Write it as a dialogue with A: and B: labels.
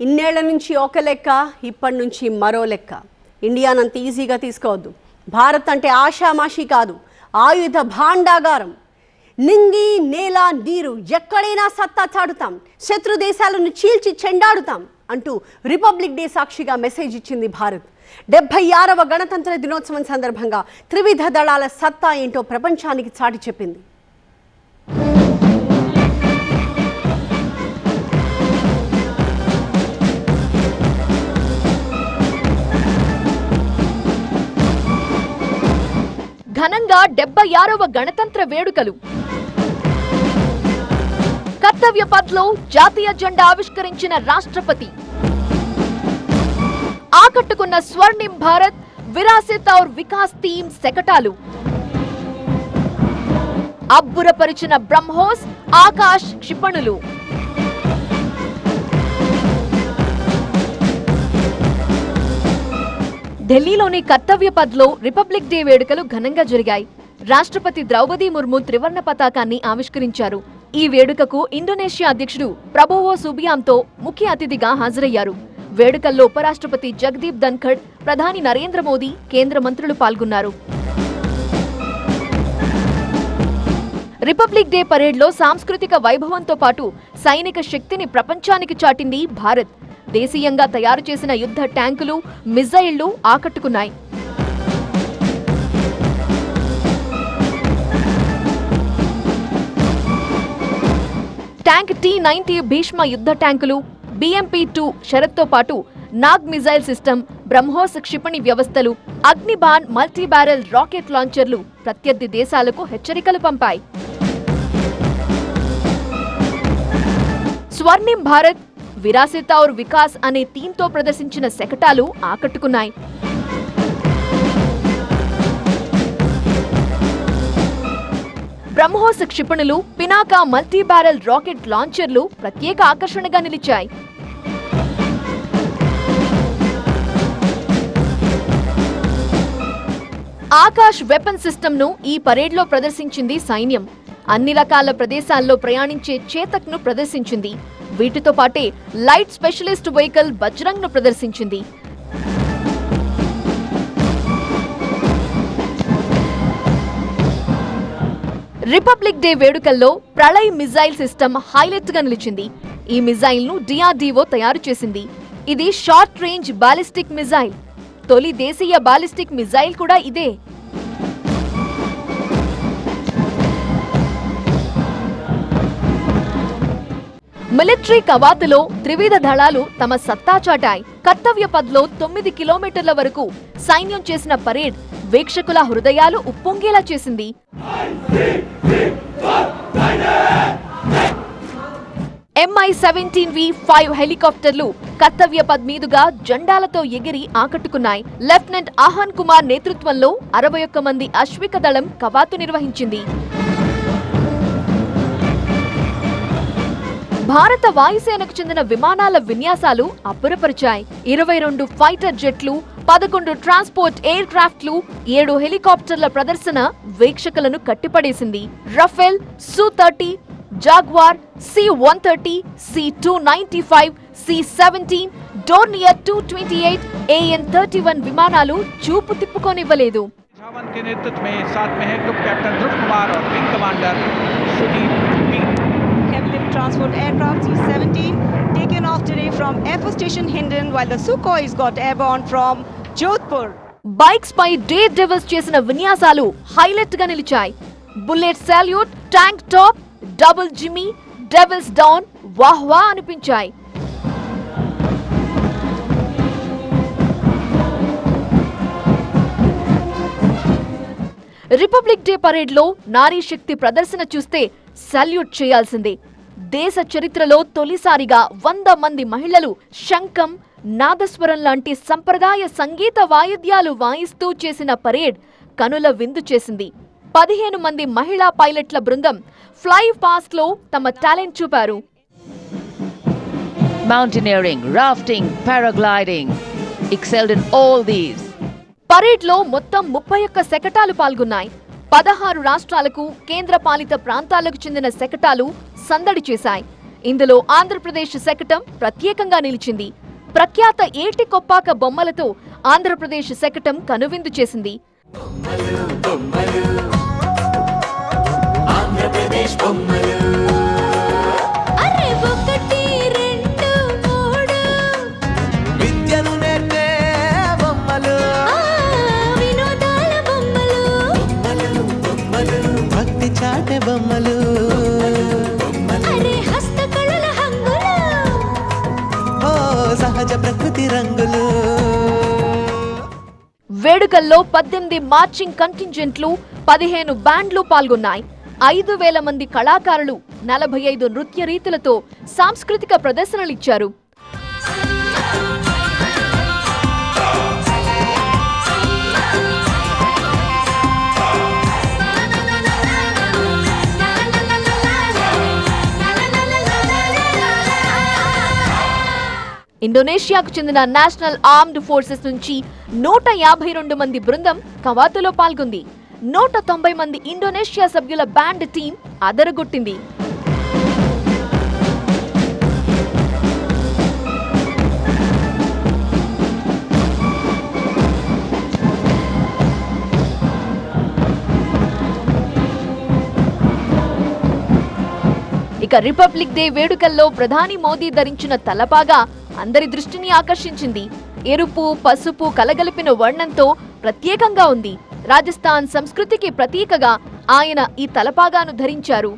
A: ఇన్నేళ్ళ నుంచి ఒక లెక్క ఇప్పటి నుంచి మరో లెక్క. ఇండియానంత ఈజీగా తీసుకోవద్దు. భారత్ అంటే ఆషామాషి కాదు ఆయుధ భాండాగారం. నింగి నేల నీరు ఎక్కడైనా సత్తా చాటుతాం. శత్రు దేశాలను చీల్చి చెండాడుతాం అంటూ రిపబ్లిక్ డే సాక్షిగా మెసేజ్ ఇచ్చింది భారత్. డెబ్బై ఆరవ గణతంత్ర దినోత్సవం సందర్భంగా త్రివిధ దళాల సత్తా ఏంటో ప్రపంచానికి చాటి చెప్పింది.
B: ఘనంగా డెబ్బై ఆరవ గణతంత్ర వేడుకలు. కర్తవ్య పథ్లో జాతీయ జెండా ఆవిష్కరించిన రాష్ట్రపతి. ఆకట్టుకున్న స్వర్ణిం భారత్ విరాసిత్ ఔర్ వికాస్ థీమ్ శకటాలు. అబ్బురపరిచిన బ్రహ్మోస్ ఆకాశ్ క్షిపణులు. ఢిల్లీలోని కర్తవ్యపథ్లో రిపబ్లిక్ డే వేడుకలు ఘనంగా జరిగాయి. రాష్ట్రపతి ద్రౌపది ముర్ము త్రివర్ణ పతాకాన్ని ఆవిష్కరించారు. ఈ వేడుకకు ఇండోనేషియా అధ్యక్షుడు ప్రభువో సుబియాంతో ముఖ్య అతిథిగా హాజరయ్యారు. వేడుకల్లో ఉపరాష్ట్రపతి జగదీప్ ధన్ఖడ్ ప్రధాని నరేంద్ర మోదీ కేంద్ర మంత్రులు పాల్గొన్నారు. రిపబ్లిక్ డే పరేడ్లో సాంస్కృతిక వైభవంతో పాటు సైనిక శక్తిని ప్రపంచానికి చాటింది భారత్. దేశీయంగా తయారు చేసిన యుద్ధ ట్యాంకులు మిజైళ్ళు ఆకట్టుకున్నాయి. ట్యాంక్ టీ నైన్టీ భీష్మ యుద్ధ ట్యాంకులు బిఎంపీ టూ షరత్తో పాటు నాగ్ మిజైల్ సిస్టమ్ బ్రహ్మోస్ క్షిపణి వ్యవస్థలు అగ్నిబాన్ మల్టీ బ్యారెల్ రాకెట్ లాంచర్లు ప్రత్యర్థి దేశాలకు హెచ్చరికలు పంపాయి. స్వర్ణిం భారత్ విరాసిత్ ఔర్ వికాస్ అనే థీమ్తో ప్రదర్శించిన శకటాలు ఆకట్టుకున్నాయి. బ్రహ్మోస్ క్షిపణులు పినాకా మల్టీ రాకెట్ లాంచర్లు ప్రత్యేక ఆకర్షణగా నిలిచాయి. ఆకాష్ వెపన్ సిస్టమ్ను ఈ పరేడ్లో ప్రదర్శించింది సైన్యం. అన్ని రకాల ప్రదేశాల్లో ప్రయాణించే చేతక్ను ప్రదర్శించింది. వీటితో పాటే లైట్ స్పెషలిస్ట్ వెహికల్ బజరంగ్ను ప్రదర్శించింది. రిపబ్లిక్ డే వేడుకల్లో ప్రళయ్ మిజైల్ సిస్టమ్ హైలైట్గా నిలిచింది. ఈ మిజైల్ను డిఆర్డీఓ తయారు చేసింది. ఇది షార్ట్ రేంజ్ బాలిస్టిక్ మిజైల్. తొలి దేశీయ బాలిస్టిక్ మిజైల్ కూడా ఇదే. మిలిటరీ కవాతులో త్రివిధ దళాలు తమ సత్తా చాటాయి. కర్తవ్య పద్లో తొమ్మిది కిలోమీటర్ల వరకు సైన్యం చేసిన పరేడ్ వీక్షకుల హృదయాలు ఉప్పొంగేలా చేసింది. ఎంఐ సెవెంటీన్ వి ఫైవ్ హెలికాప్టర్లు కర్తవ్య పద్ మీదుగా జెండాలతో ఎగిరి ఆకట్టుకున్నాయి. లెఫ్టినెంట్ ఆహాన్ కుమార్ నేతృత్వంలో అరవై ఒక్క మంది అశ్విక దళం కవాతు నిర్వహించింది. భారత వాయుసేనకు చెందిన విమానాల విన్యాసాలు అబ్బురపరిచాయి ఇరవై రెండు ఫైటర్ జెట్లు పదకొండు ట్రాన్స్పోర్ట్ ఎయిర్ క్రాఫ్ట్లు ఏడు హెలికాప్టర్ల ప్రదర్శన వీక్షకులను కట్టిపడేసింది Rafale Su thirty Jaguar C one thirty C two ninety five C seventeen Dornier two twenty eight AN thirty one విమానాలు చూపు తిప్పుకోనివ్వలేదు
C: धावन के नेतृत्व में साथ में है ग्रुप कैप्टन ध्रुव कुमार और wing commander Sudeep P
D: heavy lift transport aircraft C-17 taken off today from Air Force Station Hindon while the Sukhois got airborne from Jodhpur.
B: Bikes pi day drivers చేసిన విన్యాసాలు హైలైట్గా నిలిచాయి bullet salute tank top double Jimmy devils down వాహ్ వాహ్ అనిపించాయి republic day పరేడ్లో నారీ శక్తి ప్రదర్శన చూస్తే salute చేయాల్సిందే దేశ చరిత్రలో తొలిసారిగా వంద మంది మహిళలు శంఖం నాదస్వరం లాంటి సంప్రదాయ సంగీత వాయిద్యాలు వాయిస్తూ చేసిన పరేడ్ కనుల విందు చేసింది పదిహేను మంది మహిళా పైలట్ల బృందం ఫ్లై పాస్ట్లో తమ టాలెంట్ చూపారు
E: mountaineering, rafting, paragliding. Excelled in all these.
B: పరేడ్లో మొత్తం ముప్పై ఒక్క శకటాలు పాల్గొన్నాయి పదహారు రాష్ట్రాలకు కేంద్ర పాలిత ప్రాంతాలకు చెందిన శకటాలు సందడి చేశాయి. ఇందులో ఆంధ్రప్రదేశ్ శకటం ప్రత్యేకంగా నిలిచింది. ప్రఖ్యాత ఏటి కొప్పాక బొమ్మలతో ఆంధ్రప్రదేశ్ శకటం కనువిందు చేసింది.
F: అరే
G: సహజ ప్రకృతి రంగులు.
B: వేడుకల్లో పద్దెనిమిది మార్చింగ్ కంటింజెంట్లు పదిహేను బ్యాండ్లు పాల్గొన్నాయి. ఐదు వేల మంది కళాకారులు నలభై ఐదు నృత్య రీతులతో సాంస్కృతిక ప్రదర్శనలిచ్చారు. ఇండోనేషియాకు చెందిన నేషనల్ ఆర్మ్డ్ ఫోర్సెస్ నుంచి నూట యాభై రెండు మంది బృందం కవాతులో పాల్గొంది. నూట తొంభై మంది ఇండోనేషియా సభ్యుల బ్యాండ్ టీం అదరగొట్టింది. ఇక రిపబ్లిక్ డే వేడుకల్లో ప్రధాని మోదీ ధరించిన తలపాగా అందరి దృష్టిని ఆకర్షించింది. ఎరుపు పసుపు కలగలిపిన వర్ణంతో ప్రత్యేకంగా ఉంది. రాజస్థాన్ సంస్కృతికి ప్రతీకగా ఆయన ఈ తలపాగాను ధరించారు.